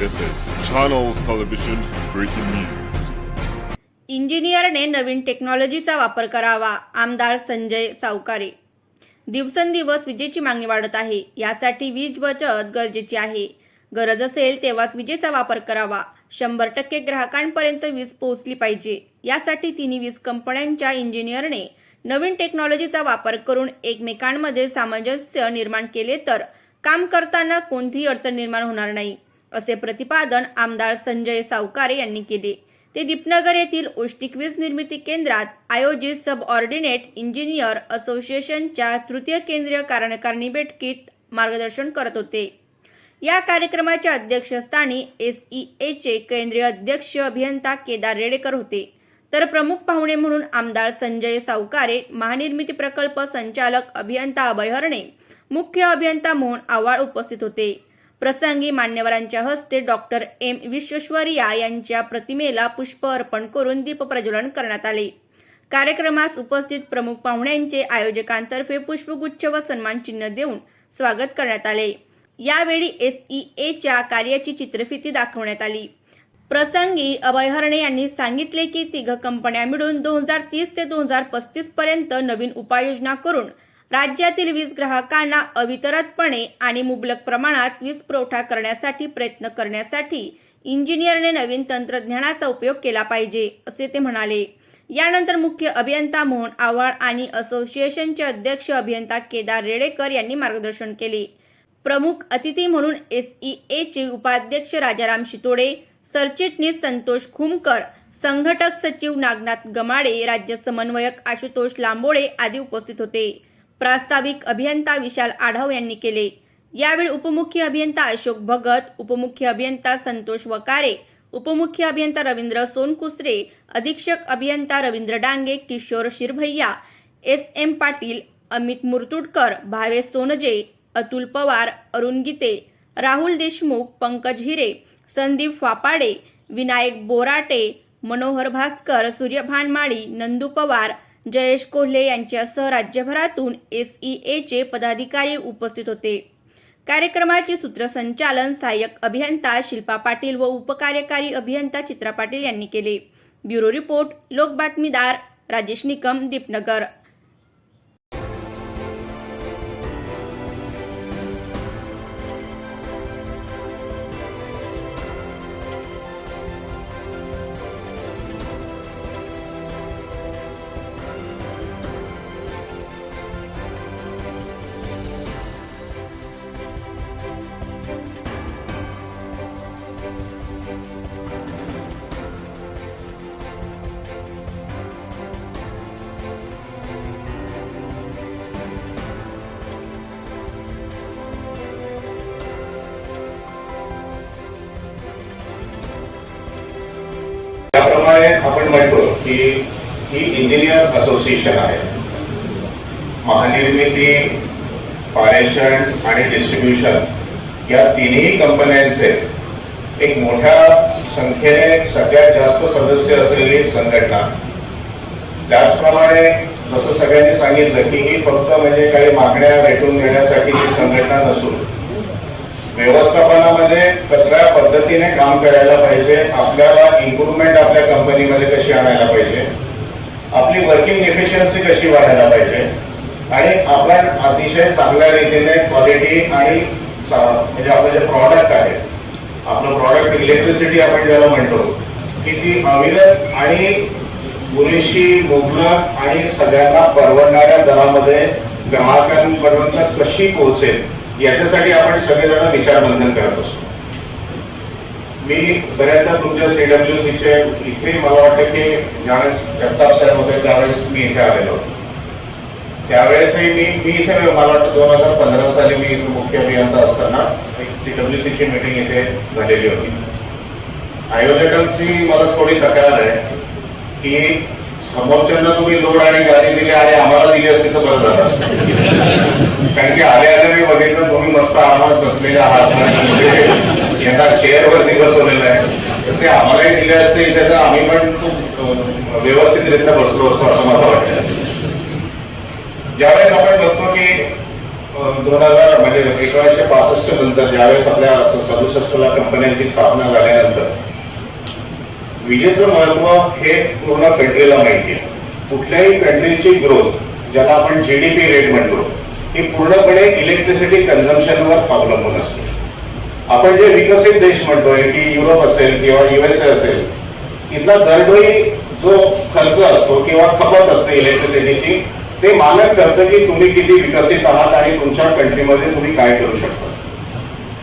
This is Channels Television's breaking news. इंजिनियरने नवीन टेक्नॉलॉजीचा वापर करावा आमदार संजय सावकारे. दिवसेंदिवस विजेची मागणी वाढत आहे यासाठी वीज बचत गरजेची आहे. गरज असेल तेव्हाच विजेचा वापर करावा. शंभर टक्के ग्राहकांपर्यंत वीज पोहोचली पाहिजे. यासाठी तिन्ही वीज कंपन्यांच्या इंजिनियरने नवीन टेक्नॉलॉजीचा वापर करून एकमेकांमध्ये सामंजस्य निर्माण केले तर काम करताना कोणतीही अडचण निर्माण होणार नाही. असे प्रतिपादन आमदार संजय सावकारे यांनी केले. ते दीपनगर येथील औष्णिक वीज निर्मिती केंद्रात आयोजित सब ऑर्डिनेट इंजिनियर असोसिएशनच्या तृतीय केंद्रीय कार्यकारिणी बैठकीत मार्गदर्शन करत होते. या कार्यक्रमाच्या अध्यक्षस्थानी एस ई एचे केंद्रीय अध्यक्ष अभियंता केदार रेडेकर होते. तर प्रमुख पाहुणे म्हणून आमदार संजय सावकारे महानिर्मिती प्रकल्प संचालक अभियंता अभय हरणे मुख्य अभियंता मोहन आव्हाड उपस्थित होते. प्रसंगी मान्यवरांच्या हस्ते डॉक्टर एम विश्वेश्वरिया यांच्या प्रतिमेला पुष्प अर्पण करून दीपप्रज्वलन करण्यात आले. कार्यक्रमास उपस्थित प्रमुख पाहुण्यांचे आयोजकांतर्फे पुष्पगुच्छ व सन्मान चिन्ह देऊन स्वागत करण्यात आले. यावेळी एस ई एच्या कार्याची चित्रफिती दाखवण्यात आली. प्रसंगी अभय हरणे यांनी सांगितले की तिघ कंपन्या मिळून दोन हजार तीस ते दोन हजार पस्तीस पर्यंत नवीन उपाययोजना करून राज्यातील वीज ग्राहकांना अवितरतपणे आणि मुबलक प्रमाणात वीज पुरवठा करण्यासाठी प्रयत्न करण्यासाठी इंजिनियरने नवीन तंत्रज्ञानाचा उपयोग केला पाहिजे असे ते म्हणाले. यानंतर मुख्य अभियंता मोहन आव्हाड आणि असोसिएशनचे अध्यक्ष अभियंता केदार रेडेकर यांनी मार्गदर्शन केले. प्रमुख अतिथी म्हणून एस ई एचे उपाध्यक्ष राजाराम शितोडे सरचिटणीस संतोष खुमकर संघटक सचिव नागनाथ गमाडे राज्य समन्वयक आशुतोष लांबोळे आदी उपस्थित होते. प्रास्ताविक अभियंता विशाल आढाव यांनी केले. यावेळी उपमुख्य अभियंता अशोक भगत उपमुख्य अभियंता संतोष वकारे उपमुख्य अभियंता रवींद्र सोनकुसरे अधीक्षक अभियंता रवींद्र डांगे किशोर शिरभैया एस एम पाटील अमित मुरतुडकर भावेश सोनजे अतुल पवार अरुण गीते राहुल देशमुख पंकज हिरे संदीप फापाडे विनायक बोराटे मनोहर भास्कर सूर्यभान माळी नंदू पवार जयेश कोल्हे यांच्यासह राज्यभरातून एस ई एचे पदाधिकारी उपस्थित होते. कार्यक्रमाचे सूत्रसंचालन सहाय्यक अभियंता शिल्पा पाटील व उपकार्यकारी अभियंता चित्रा पाटील यांनी केले. ब्युरो रिपोर्ट लोक बातमीदार राजेश निकम दीपनगर. ही इंजिनियर असोसिएशन आहे. महानिर्मिती पारेषण आणि डिस्ट्रीब्युशन या तिन्ही कंपन्यांचे एक मोठ्या संख्येने सगळ्यात जास्त सदस्य असलेली संघटना. त्याचप्रमाणे जसं सगळ्यांनी सांगितलं की ही फक्त म्हणजे काही मागण्या भेटून घेण्यासाठी ही संघटना नसून व्यवस्थापनामध्ये कसल्या पद्धतीने काम करायला पाहिजे आपल्याला इम्प्रुव्हमेंट आपल्या कंपनीमध्ये कशी आणायला पाहिजे आपली वर्किंग एफिशियन्सी कशी वाढायला पाहिजे? आणि आपण अतिशय चांगल्या रीतीने क्वालिटी आणि म्हणजे आपलं जे प्रॉडक्ट आहे आपलं प्रॉडक्ट इलेक्ट्रिसिटी आपण ज्याला म्हणतो की ती अविरत आणि पुरेशी मुबलक आणि सगळ्यांना परवडणाऱ्या दरामध्ये ग्राहकांपर्यंत कशी पोहोचेल याच्यासाठी आपण सगळेजण विचारबंधन करत असतो. मी बऱ्याचदा तुमच्या सीडब्ल्यूसीचे इथे मला वाटतं की ज्यावेळेस जगताप साहेब होते त्यावेळेस मी इथे आलेलो होतो. त्यावेळेसही मी मी इथे मला वाटतं दोन हजार पंधरा साली मी मुख्य अभियंता असताना एक सीडब्ल्यूसीची मीटिंग इथे झालेली होती. आयोजकांची मला थोडी तक्रार आहे की समोरच्यांना तुम्ही लोड आणि गाडी दिली आणि आम्हाला दिली असते तर बरं झालं असतं. कारण की आले आले मी बघितलं तुम्ही मस्त आरामात बसलेले आहात. आणि चेअरवरती बसवलेलं आहे. तर ते आम्हालाही दिले असते इथे आम्ही पण खूप व्यवस्थितरित्या बसलो असतो असं मला वाटतं. ज्यावेळेस आपण बघतो की दोन हजार म्हणजे एकोणीसशे पासष्ट नंतर ज्यावेळेस आपल्या सदुसष्टला कंपन्यांची स्थापना झाल्यानंतर विजेचं महत्त्व हे पूर्ण कंट्रीला माहिती आहे. कुठल्याही कंट्रीची ग्रोथ ज्याला आपण जीडीपी रेट म्हणतो ती पूर्णपणे इलेक्ट्रिसिटी कन्झम्पशनवर अवलंबून असते. आपण जे विकसित देश म्हणतोय की युरोप असेल किंवा युएसए असेल इथला दरडोई जो खर्च असतो किंवा खपत असते इलेक्ट्रिसिटीची ते मानक करतं की तुम्ही किती विकसित आहात आणि तुमच्या कंट्रीमध्ये तुम्ही काय करू शकता.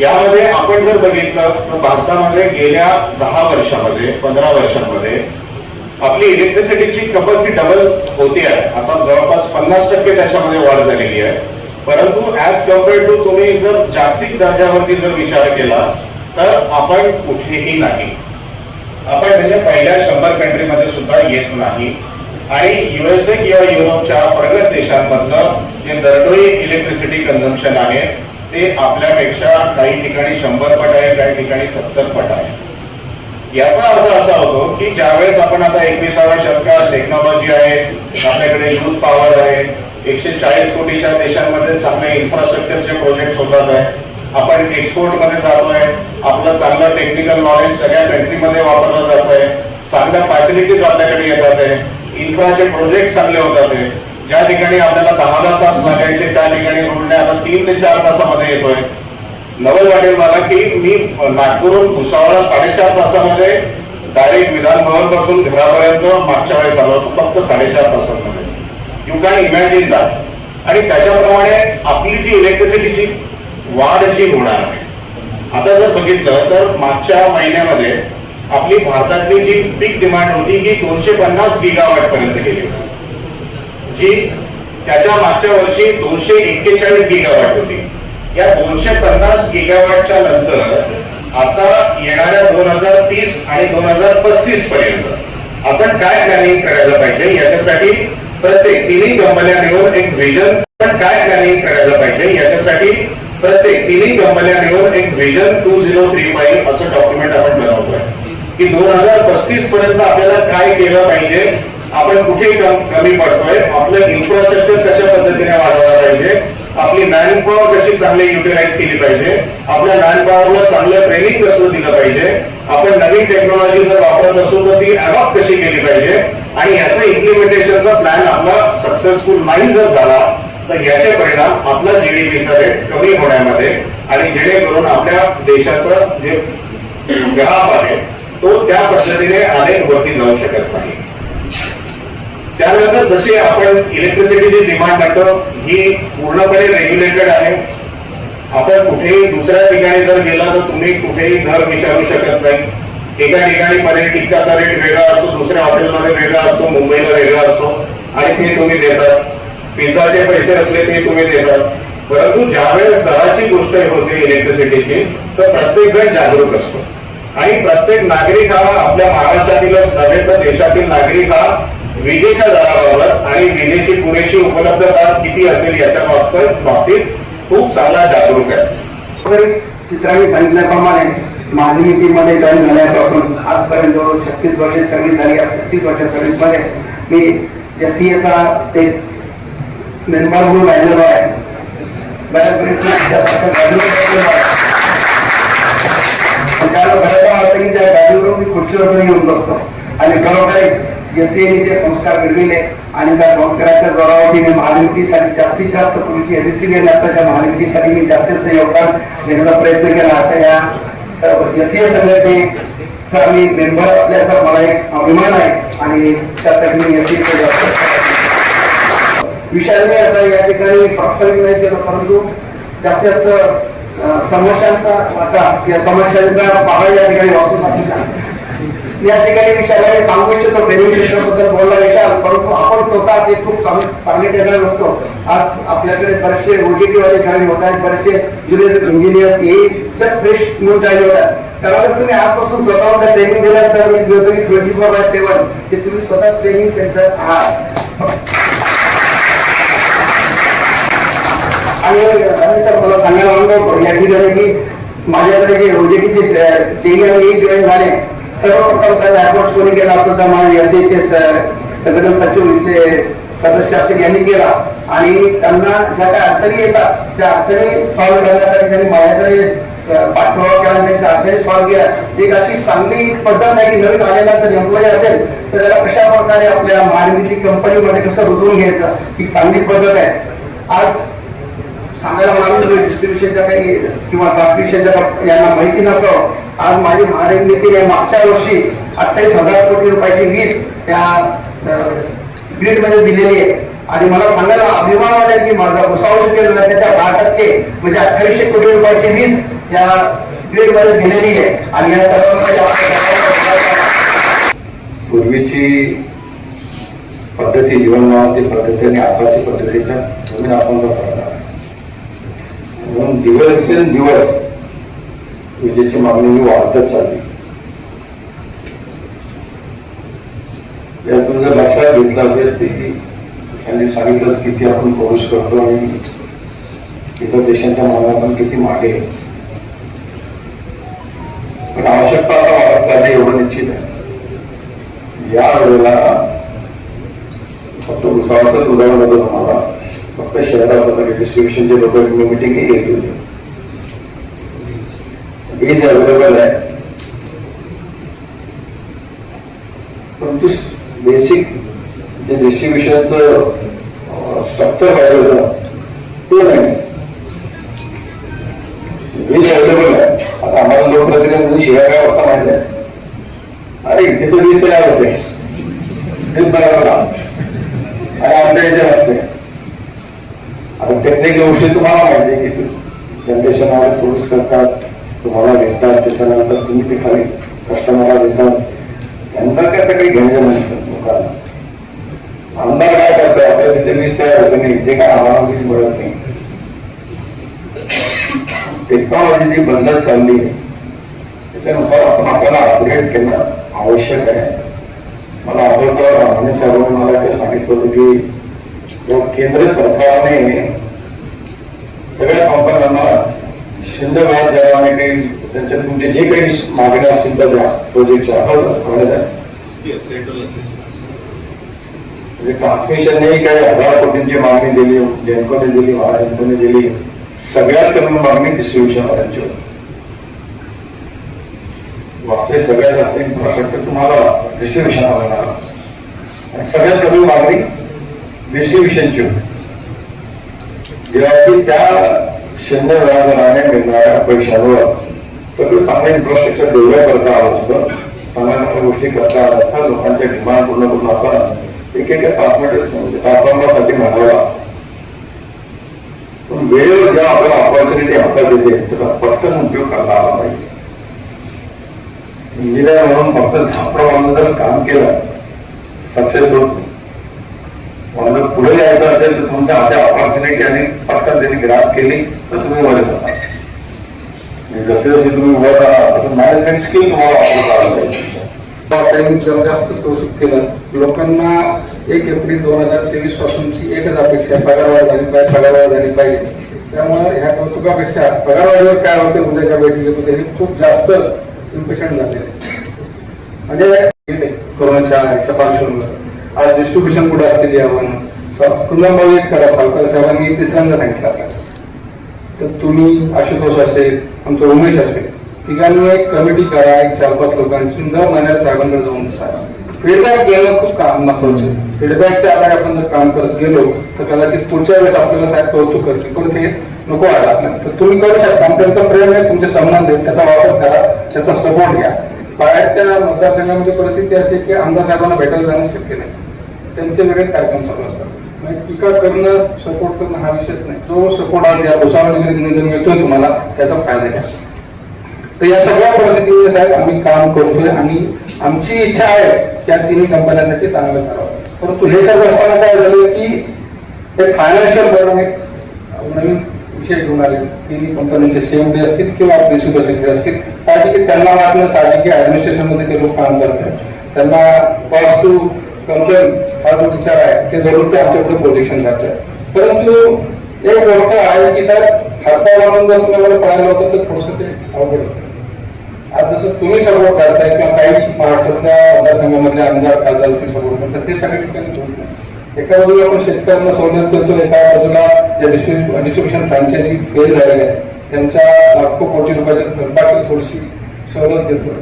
यामध्ये आपण जर बघितलं तर भारतामध्ये गेल्या दहा वर्षामध्ये पंधरा वर्षांमध्ये आपली इलेक्ट्रिसिटीची खपत ही डबल होती आहे. आता जवळपास पन्नास टक्के त्याच्यामध्ये वाढ झालेली आहे. परंतु ॲज कम्पेअर्ड टू तुम्ही जर जागतिक दर्जावरती जर विचार केला तर आपण कुठेही नाही. आपण म्हणजे पहिल्या शंभर कंट्रीमध्ये सुद्धा येत नाही. आणि युएसए किंवा युरोपच्या प्रगत देशांमधलं जे दरडोई इलेक्ट्रिसिटी कन्झम्पन आहे ते आपल्यापेक्षा काही ठिकाणी शंभर पट आहे काही ठिकाणी सत्तर पट आहे. याचा अर्थ असा होतो की ज्यावेळेस आपण आता एकविसाव्या शतकात टेक्नॉलॉजी आहे आपल्याकडे युथ पॉवर आहे एकशे चाळीस कोटीच्या देशांमध्ये चांगले इन्फ्रास्ट्रक्चरचे प्रोजेक्ट होतात आहे. आपण एक्सपोर्टमध्ये जातोय. आपलं चांगलं टेक्निकल नॉलेज सगळ्या कंट्रीमध्ये वापरलं जात आहे. चांगल्या फॅसिलिटीज आपल्याकडे येतात आहे. इन्फ्राचे प्रोजेक्ट चांगले होतात आहे. ज्या ठिकाणी आपल्याला दहा दहा तास लागायचे त्या ठिकाणी रोडने आता तीन ते चार तासामध्ये येतोय. नवल वाटेल मला की मी नागपूरहून भुसावळला साडेचार तासामध्ये डायरेक्ट विधान भवनपासून घरापर्यंत मागच्या वेळेस आलो होतो. फक्त साडेचार तासांमध्ये. यू कॅन इमॅजिन दॅट आणि त्याच्याप्रमाणे आपली जी इलेक्ट्रिसिटीची वाढ जी होणार आहे. आता जर बघितलं तर मागच्या महिन्यामध्ये आपली भारतातली जी पीक डिमांड होती ही दोनशे पन्नास गिगावॅट पर्यंत गेली होती. जी त्याच्या मागच्या वर्षी दोनशे एक्केचाळीस गिगावॅट होती. या दोनशे पन्नास गिगावॅटच्या नंतर आता येणाऱ्या दोन हजार तीस आणि दोन हजार पस्तीस पर्यंत आपण काय प्लॅनिंग करायला पाहिजे? याच्यासाठी प्रत्येक तिन्ही कंपन्या मिळून एक विजन पण काय त्यांनी करायला पाहिजे याच्यासाठी प्रत्येक तिन्ही कंपन्या मिळून एक vision two zero three five असं डॉक्युमेंट आपण बनवतोय. की दोन हजार पस्तीस पर्यंत आपल्याला काय केलं पाहिजे आपण कुठे कमी पडतोय आपलं इन्फ्रास्ट्रक्चर कशा पद्धतीने वाढवलं पाहिजे आपली मॅन पॉवर कशी चांगली युटिलाइज केली पाहिजे आपल्या मॅन पॉवरला चांगलं ट्रेनिंग कसं दिलं पाहिजे आपण नवीन टेक्नॉलॉजी जर वापरत असू तर ती अडॉप्ट कशी केली पाहिजे आणि याचा इम्प्लिमेंटेशनचा प्लॅन आपला सक्सेसफुल नाही जर झाला तर याचे परिणाम आपला जीडीपीचा रेट कमी होण्यामध्ये आणि जेणेकरून आपल्या देशाचं जे ग्राफ आहे तो त्या पद्धतीने अनेक वरती जाऊ शकत नाही. त्यानंतर जसे आपण इलेक्ट्रिसिटीची डिमांड म्हणतो ही पूर्णपणे रेग्युलेटेड आहे. आपण कुठेही दुसऱ्या ठिकाणी जर गेला तर तुम्ही कुठेही दर विचारू शकत नाही. एका ठिकाणी पनीर टिक्काचा रेट वेगळा असतो दुसऱ्या हॉटेलमध्ये वेगळा असतो मुंबईला वेगळा असतो आणि ते तुम्ही देतात. पिझ्झाचे पैसे असले ते तुम्ही देतात. परंतु ज्यावेळेस दराची गोष्ट होते इलेक्ट्रिसिटीची तर प्रत्येक जण जागरूक असतो. आणि प्रत्येक नागरिक हा आपल्या महाराष्ट्रातीलच नव्हे तर देशातील नागरिक हा विजेच्या दराबाबत आणि विजेची पुरेशी उपलब्धता किती असेल याच्या बाबतीत बाबतीत खूप चांगला जागरूक आहे. चित्रांनी सांगितल्याप्रमाणे माझी टीममध्ये जॉईन झाल्यापासून आजपर्यंत छत्तीस वर्षे सर्व्हिस झाली या छत्तीस वर्ष सर्व्हिसमध्ये मी एस सी एचा एक मेंबर म्हणून राहिलेलो आहे. बऱ्याच पण त्याला बऱ्याचदा वाटतं की त्या व्हॅल्यूवर मी खुर्चीवर येऊन बसतो. आणि खरोखर एस सी संस्कार घडविले आणि त्या संस्काराच्या जोरावरती मी महानिवडीसाठी जास्तीत जास्त पूर्वीची एबीसी आताच्या महानिवडीसाठी मी जास्तीत जास्त योगदान देण्याचा प्रयत्न केला. अशा या सर्व एस सी संघटनेचा मी मेंबर असल्याचा मला एक अभिमान आहे आणि त्यासाठी मी एस विषयाने आता या ठिकाणी प्रास्ताविक नाही केलं परंतु जास्तीत जास्त समस्यांचा आता या समस्यांचा पाहा या ठिकाणी वाचून या ठिकाणी विषयाला मी सांगू इच्छितो बेनिफिशियलबद्दल बोलला विचार परंतु आपण स्वतः ते खूप चांगले चांगले टेनर असतो आज आपल्याकडे बरेचसे ओटीटी वाले जॉईन होत आहेत बरेचसे ज्युनियर इंजिनियर्स हे जस्ट फ्रेश म्हणून जॉईन होत. आहेत त्याला तुम्ही आजपासून स्वतः ट्रेनिंग दिलं तर ट्वेंटी फोर बाय सेवन ते तुम्ही स्वतः ट्रेनिंग सेंटर आहात. आणि सर मला सांगायला अनुभव या ठिकाणी की माझ्याकडे जे ओटीटीचे ट्रेनिंग आणि जॉईन झाले सर्वप्रथम कोणी केला असतं तर माझे एस संघटन सचिव इथले सदस्य असतील यांनी केला. आणि त्यांना ज्या काही अडचणी येतात त्या अडचणी सॉल्व्ह करण्यासाठी त्यांनी माझ्याकडे पाठपुरावा केला त्यांच्या अडचणी सॉल्व्ह केल्या एक अशी चांगली पद्धत आहे की नवीन आलेला जर एम्प्लॉई असेल तर त्याला कशा प्रकारे आपल्या महानिर्मिती कंपनीमध्ये कसं रुजवून घ्यायचं ही चांगली पद्धत आहे. आज सांगायला मागून डिस्ट्रीब्युशनच्या काही किंवा ट्रान्समिशनच्या यांना माहिती नसावं आज माझी महानिर्मितीने मागच्या वर्षी अठ्ठावीस हजार कोटी रुपयाची वीज त्या ग्रीडमध्ये दिलेली आहे. आणि मला सांगायला अभिमान वाटेल की माझा भुसावळ केलेला त्याच्या दहा टक्के म्हणजे अठ्ठावीसशे कोटी रुपयाची वीज या ग्रीडमध्ये दिलेली आहे. आणि या सर्वांसाठी पूर्वीची पद्धती जीवनमानाची पद्धती आणि आताची पद्धतीच्या जमीन आपण फरक आहे म्हणून दिवसेंदिवस विजेची मागणी ही वाढतच चालली. यातून जर लक्षात घेतलं असेल ते त्यांनी सांगितलंच किती आपण प्रवेश करतो आणि इतर देशांच्या मागण्या पण किती मागे पण आवश्यकता आता वाढत चालली एवढं निश्चित आहे. या वेळेला फक्त भुसावळचं उदाहरण होतं तुम्हाला फक्त शहराबद्दल डिस्ट्रीब्युशनचे लोक मिटिंग घेतली होती वीज अवेलेबल आहे परंतु बेसिक जे डिस्ट्रीब्युशनचं स्ट्रक्चर पाहिजे होतं ते नाही वीज अवेलेबल आहे आता आम्हाला लोकप्रतिनिधी शिवाय काय अवस्था माहिती आहे अरे इथे तर वीज तयार होते तेच बरोबर आणि आमच्या इथे असते आणि आता टेक्निकल गोष्टी तुम्हाला माहिती आहे की जनतेशनमध्ये प्रोड्यूस करतात तुम्हाला घेतात त्याच्यानंतर तुम्ही ते खाली कस्टमरला देतात. त्यांना काय तर काही घेणं नसतं लोकांना. आमदार काय करतात आपल्या तिथे वीस तयार होतं नाही. ते काय आम्हाला मिळत नाही. टेक्नॉलॉजी जी बदलत चालली आहे. त्याच्यानुसार आपण आपल्याला अपग्रेड करणं आवश्यक आहे. मला आठवतं रामणे साहेबांनी मला काय सांगितलं होतं की केंद्र सरकारने सगळ्या कंपन्यांना शिंदे व्याज द्यावा आणि काही त्यांच्या तुमचे जे काही मागण्या असतील त्या द्या प्रोजेक्टच्या म्हणजे ट्रान्समिशनने काही हजार कोटींची मागणी दिली जेनकोने दिली महाजेनकोने दिली सगळ्यात कमी मागणी डिस्ट्रीब्युशन त्यांची होती. वास्तविक सगळ्यात जास्त इन्फ्रास्ट्रक्चर तुम्हाला डिस्ट्रीब्युशन लागणार आणि सगळ्यात कमी मागणी डिस्ट्रीब्युशनची होती जेव्हा की त्या शून्य व्याजदराने मिळणाऱ्या पैशांवर सगळं चांगलं इन्फ्रास्ट्रक्चर डेव्हलप करता आलं असतं चांगल्या चांगल्या गोष्टी करता आल्या असतात लोकांच्या डिमांड पूर्ण करून असताना एक एक ट्रान्समिटर ट्रान्सफॉर्मरसाठी म्हणावा पण वेळेवर जेव्हा आपल्याला ऑपॉर्च्युनिटी हातात येते त्याचा पटकन उपयोग करता आला पाहिजे इंजिनियर म्हणून फक्त झापडं बांधून जर काम केलं सक्सेस होत नाही पुढे यायचं असेल तर तुमच्या हाती ऑपॉर्च्युनिटी आणि पटकन त्यांनी ग्राफ केली तर तुम्ही वर जाता म्हणजे जसे जसे तुम्ही वर जाणार तसं मॅनेजमेंट स्किल तुम्हाला वापरता आलं पाहिजे. त्यांनी जास्तच कौतुक केलं लोकांना एक एप्रिल दोन हजार तेवीस पासूनची एकच अपेक्षा आहे पगारवाढ झाली पाहिजे पगारवाढ झाली पाहिजे. त्यामुळे ह्या कौतुकापेक्षा पगारवाढीवर काय होते उद्याच्या बैठकीमध्ये हे खूप जास्त इम्पेशंट झालेले. म्हणजे कोरोनाच्या ह्याच्या पार्श्वभूमीवर. आज डिस्ट्रीब्युशन कुठे असलेली आव्हानं पुन्हा मग एक करा सावकार साहेबांनी तिसऱ्यांदा सांगितलं आपल्याला तर तुम्ही आशुतोष असेल आमचं उमेश असेल तिघांनी एक कमिटी करा एक चार पाच लोकांची दर महिन्यात साहेबांकडे जाऊन बसा. फीडबॅक घेणं खूप काम महत्वाचं फीडबॅकच्या आधारे आपण जर काम करत गेलो तर कदाचित पुढच्या वेळेस आपल्याला साहेब कौतुक करतील. पण ते नको वाटत तर तुम्ही करू शकता. आणि त्यांचा प्रेम आहे तुमचे संबंध आहेत त्याचा वापर करा त्याचा सपोर्ट घ्या. बाहेरच्या मतदारसंघामध्ये परिस्थिती अशी की आमदार साहेबांना भेटायला जाणं शक्य नाही. त्यांचे वेगळे कार्यक्रम चालू असतात. म्हणजे टीका करणं सपोर्ट करणं हा विषयच नाही. जो सपोर्ट आज या भुसावळनगरी निवेदन मिळतोय तुम्हाला त्याचा फायदा घ्या. तर या सगळ्या परिस्थितीमध्ये साहेब आम्ही काम करतोय आणि आमची इच्छा आहे की या तिन्ही कंपन्यांसाठी चांगलं करावं. परंतु हे करत असताना काय झालं की हे फायनान्शियल बर्डन एक नवीन विषय घेऊन आले. तिन्ही कंपन्यांचे सेवडे असतील किंवा प्रिन्सिपल सेक्रेटरी असतील. साहजिक आहे, त्यांना वाटणं साहजिक ऍडमिनिस्ट्रेशनमध्ये ते लोक काम करतात त्यांना कॉस्ट टू कंप्लेन हा जो विचार आहे ते जरूर ते आमच्याकडे प्रोजेक्शन करतात परंतु एक गोष्ट आहे की साहेब हातपाय लावून जर तुम्हाला पळायला होतं तर थोडंसं ते अवघड होतं. आज जसं तुम्ही सपोर्ट करताय किंवा काही महाराष्ट्रातल्या मतदारसंघामधल्या आमदार खासदारचे सपोर्ट करतात ते सगळ्या ठिकाणी एका बाजूला आपण शेतकऱ्यांना सवलत देतो एका बाजूला ज्या डिस्ट्रीब्युशन फ्रँचायझी फेल झालेल्या आहेत त्यांच्या लाखो कोटी रुपयाच्या थरपाटी थोडीशी सवलत देतो.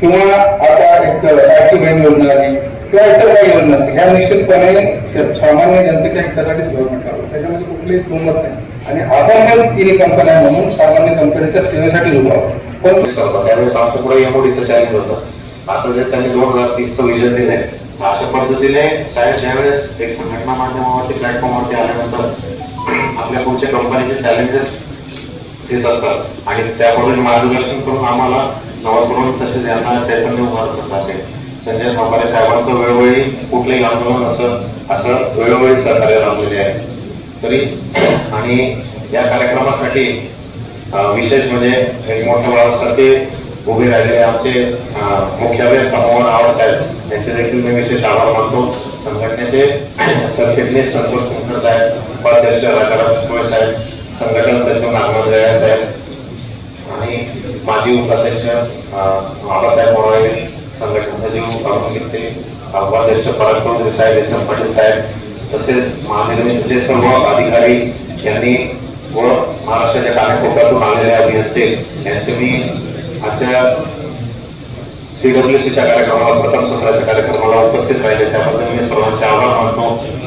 किंवा आता एक लाडकी बहीण योजना आली किंवा इतर काही योजना नसते. ह्या निश्चितपणे सामान्य जनतेच्या हितासाठीच गव्हर्नमेंट करतो त्याच्यामध्ये कुठलीही दुमत नाही. आणि आपण पण तिन्ही कंपन्या म्हणून सामान्य कंपनीच्या सेवेसाठी उभा पण त्यावेळेस आमच्या पुढे एमओडीचं चॅलेंज होतं. आता जे त्यांनी दोन हजार तीसचं विजन दिले अशा पद्धतीने साहेब ज्यावेळेस एक संघटना माध्यमावरती प्लॅटफॉर्मवरती आल्यानंतर आपल्या पुढच्या कंपनीचे चॅलेंजेस देत असतात. आणि त्याबद्दल मार्गदर्शन करून आम्हाला नवतरुण तसेच यांना चैतन्य उभारत असतात संजय सावकारे साहेबांचं वेळोवेळी कुठलंही आंदोलन असं असं वेळोवेळी सहकार्य लाभलेले आहे. तरी आणि या कार्यक्रमासाठी विशेष म्हणजे एक मोठ्या बाळासारखे उभे राहिलेले आमचे मुख्यालय मुख्य मोहन आवड साहेब यांचे देखील मी विशेष आभार मानतो. संघटनेचे सरचिटणीस संतोष कुंकर साहेब उपाध्यक्ष राजाराम शिकवळे साहेब संघटन सचिव नागनाथ साहेब आणि माजी उपाध्यक्ष बाबासाहेब मोराळे संघटन सचिव अरुण गित्ते उपाध्यक्ष पराग चौधरी साहेब यशवंत पाटील साहेब तसेच महानिर्मितीचे सर्व अधिकारी यांनी व महाराष्ट्राच्या कानाकोपऱ्यातून आलेले अभियंते यांचे मी आजच्या सीडब्ल्यूसीच्या कार्यक्रमाला प्रथम सत्राच्या कार्यक्रमाला उपस्थित राहिले. त्याबद्दल मी सर्वांचे आभार मानतो.